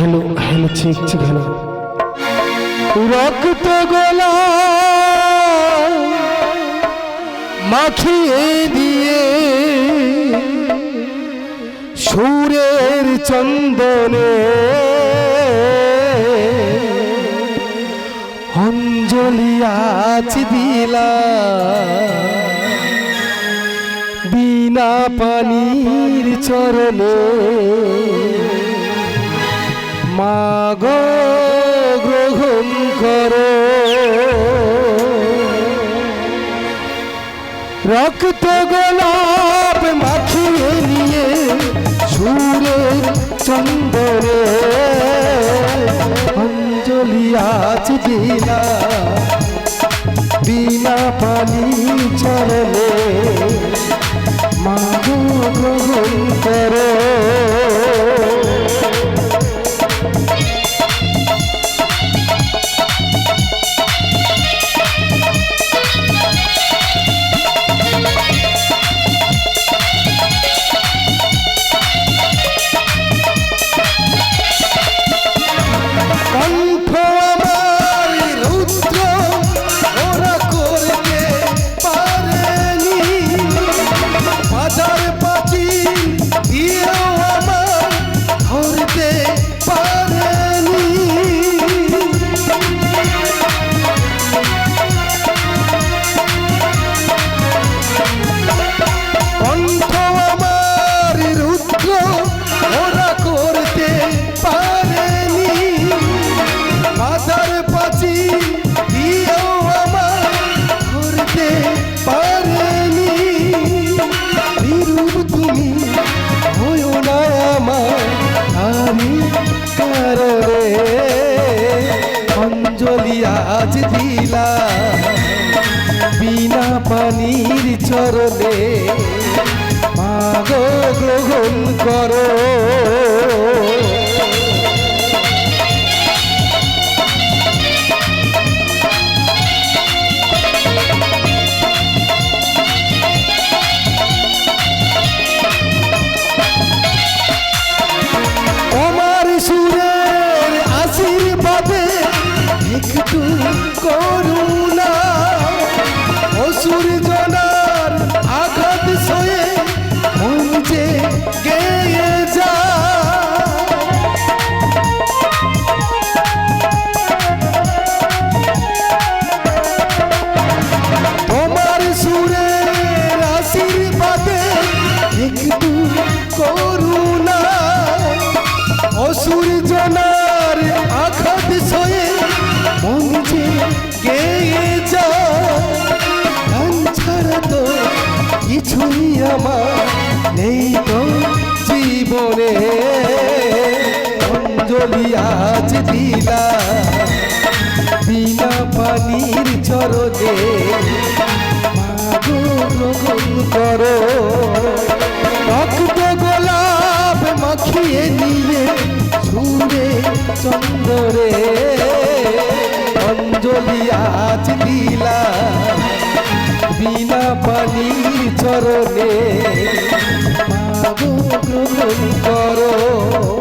Hello hello check check hello রক্ত গোলা মাখিয়ে দিয়ে সুরের চন্দনে অঞ্জলি আজ দিলা। বিনা পানির চরণে মাগ গ্রহণ করো। রক্ত গোলাপ মাখিয়ে নিয়ে সুরে চন্দরে। অঞ্জলি আজ দিলা, বিনা পানি চরণে। মাগ গ্রহণ করো। কারণে অঞ্জলি আজ দিলা। বিনা পানির চরণে মাগ গ্রহণ করো। coro. আমার নেই তো জীবনে। অঞ্জলি আজ দিলা, বিনা পানির চরণে। মাগো রক্ত গোলাপ মাখিয়ে নিয়ে সুরে চন্দরে। অঞ্জলি আজ দিলা বিনা পানি চরণে করো।